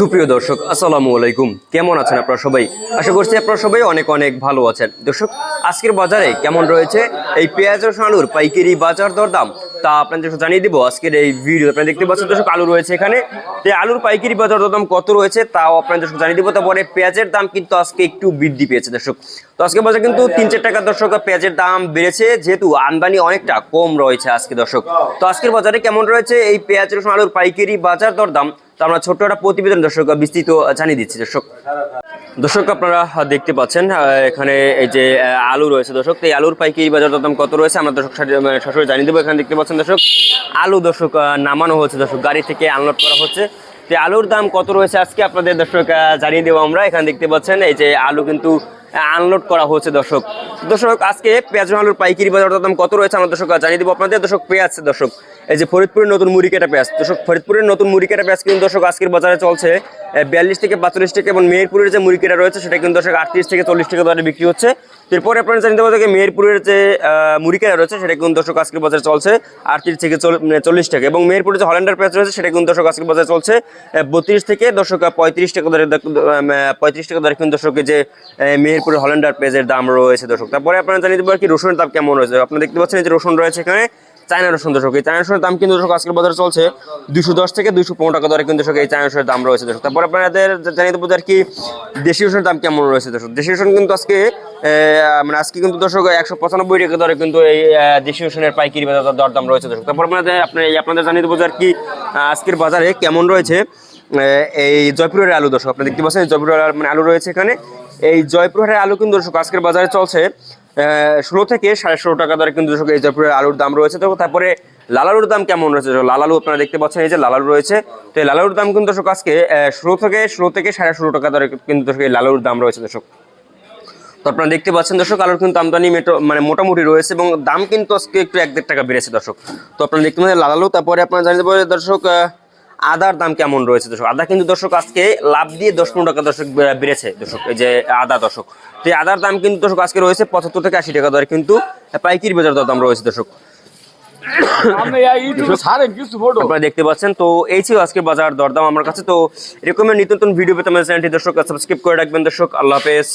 সুপ্রিয় দর্শক, আসসালামু আলাইকুম। কেমন আছেন আপনারা সবাই? আশা করছি আপনারা সবাই অনেক অনেক ভালো আছেন। দর্শক, আজকের বাজারে কেমন রয়েছে? এই পেঁয়াজ ও আলুর পাইকারি বাজার দরদাম তা আপনাদের জানিয়ে দিব। আজকের এই ভিডিও আপনারা দেখতে পাচ্ছেন দর্শক, আলু রয়েছে এখানে। তো আলুর পাইকারি বাজার দরদাম কত রয়েছে তাও আপনাদের জানিয়ে দিব। তারপরে পেঁয়াজের দাম কিন্তু আজকে একটু বৃদ্ধি পেয়েছে দর্শক। তো আজকে বাজার কিন্তু তিন চার টাকা দর্শক পেঁয়াজের দাম বেড়েছে, যেহেতু আমদানি অনেকটা কম রয়েছে আজকে দর্শক। তো আজকের বাজারে কেমন রয়েছে এই পেঁয়াজ আলুর পাইকারি বাজার দরদাম? তো আমরা ছোট্ট একটা প্রতিবেদন দর্শক বিস্তৃত জানিয়ে দিচ্ছি দর্শক। দর্শক, আপনারা দেখতে পাচ্ছেন এখানে এই যে আলু রয়েছে। দর্শক এই আলুর পাইকারি বাজার দাম কত রয়েছে? আমরা দর্শক মানে সরাসরি জানিয়ে দেবো। এখানে দেখতে পাচ্ছেন দর্শক, আলু দর্শক নামানো হচ্ছে দর্শক, গাড়ি থেকে আনলোড করা হচ্ছে। তো আলুর দাম কত রয়েছে আজকে? আপনাদের দর্শক জানিয়ে দেবো আমরা। এখানে দেখতে পাচ্ছেন, এই যে আলু কিন্তু আনলোড করা হচ্ছে দর্শক। দর্শক, আজকে পেঁয়াজ আলুর পাইকারি বাজার দাম কত রয়েছে? আমরা দর্শক জানিয়ে দেবো আপনাদের। দর্শক, পেঁয়াজ, দর্শক, এই যে ফরিদপুরের নতুন মুড়ি কেটা পেঁয়াজ। দর্শক, ফরিদপুরের নতুন মুড়ি কেটা পেঁয়াজ কিন্তু দর্শক আজকের বাজারে চলছে। বিয়াল্লিশ থেকে পাঁচচল্লিশ টাকা এবং মেহেরপুরের যে মুড়ি কেটা রয়েছে, সেটা কিন্তু দর্শক আটত্রিশ থেকে চল্লিশ টাকা দরে বিক্রি হচ্ছে। এরপরে আপনারা দেবো যে মেহেরপুরের যে কেটা রয়েছে, সেটা কিন্তু দর্শক আজকের বাজারে চলছে আটত্রিশ থেকে মানে চল্লিশ টাকা এবং মেহেরপুরের যে হল্যান্ডার পেঁয়াজ রয়েছে, সেটা কিন্তু দর্শক আজকের বাজারে চলছে বত্রিশ থেকে দর্শক পঁয়ত্রিশ টাকা দরে পঁয়ত্রিশ টাকা দরে কিন্তু দর্শকের যে মেহেরপুরের হল্যান্ডার পেঁয়াজের দাম রয়েছে দর্শক। তারপরে আপনারা জানিয়ে দেবো কি রসুনের দাম কেমন রয়েছে। আপনারা দেখতে পাচ্ছেন যে রসুন রয়েছে এখানে চায়না রসুন দর্শক। এই চায়না রসুনের দাম কিন্তু দর্শক আজকের বাজারে চলছে দুশো দশ থেকে দুশো পনেরো টাকা দরে। কিন্তু দর্শক, এই চায়না রসুনের দাম রয়েছে দর্শক। তারপর আপনাদের জানিয়ে দেবো আর কি দেশি রসুনের দাম কেমন রয়েছে দর্শক। দেশি রসুন কিন্তু আজকে মানে আজকে কিন্তু দর্শক একশো পঁচানব্বই টাকা দরে কিন্তু এই দেশি রসুনের পাইকারি বাজার দর দাম রয়েছে দর্শক। তারপর আপনাদের, আপনার আপনাদের জানিয়ে দেবো আর কি আজকের বাজারে কেমন রয়েছে এই জয়পুরের আলু দর্শক। আপনি দেখতে পাচ্ছেন জয়পুরের মানে আলু রয়েছে এখানে। এই জয়পুরের আলু কিন্তু দর্শক, আজকের বাজারে চলছে ষোলো থেকে সাড়ে ষোলো টাকা দরে কিন্তু দর্শক এই আলুর দাম রয়েছে। তো তারপরে লাল আলুর দাম কেমন রয়েছে? লাল আলু আপনারা দেখতে পাচ্ছেন এই যে লাল আলু রয়েছে। তো এই লাল আলুর দাম কিন্তু দর্শক আজকে ষোলো থেকে ষোলো থেকে সাড়ে ষোলো টাকা দরে কিন্তু দর্শক এই লাল আলুর দাম রয়েছে দর্শক। তো আপনারা দেখতে পাচ্ছেন দর্শক, আলুর কিন্তু আমদানি মেটো মানে মোটামুটি রয়েছে এবং দাম কিন্তু আজকে একটু এক দেড় টাকা বেড়েছে দর্শক। তো আপনারা দেখতে পাচ্ছেন লাল আলু তারপরে আপনারা জানিয়ে দেবো দর্শক আদার দাম কেমন রয়েছে দর্শক? আদা কিন্তু দর্শক আজকে লাভ দিয়ে দশ পনেরো টাকা দর্শক বেড়েছে দর্শক এই যে আদা দর্শক। তো এই আদার দাম কিন্তু দর্শক আজকে রয়েছে পঁচাত্তর থেকে আশি টাকা দরে কিন্তু পাইকারি বাজার দর দাম রয়েছে দর্শক। আপনারা দেখতে পাচ্ছেন তো এই ছিল আজকে বাজার দরদাম আমার কাছে। তো এরকমের নিত্য নতুন ভিডিও পেতে আমাদের চ্যানেলটি দর্শক সাবস্ক্রাইব করে রাখবেন দর্শক। আল্লাহ হাফেজ।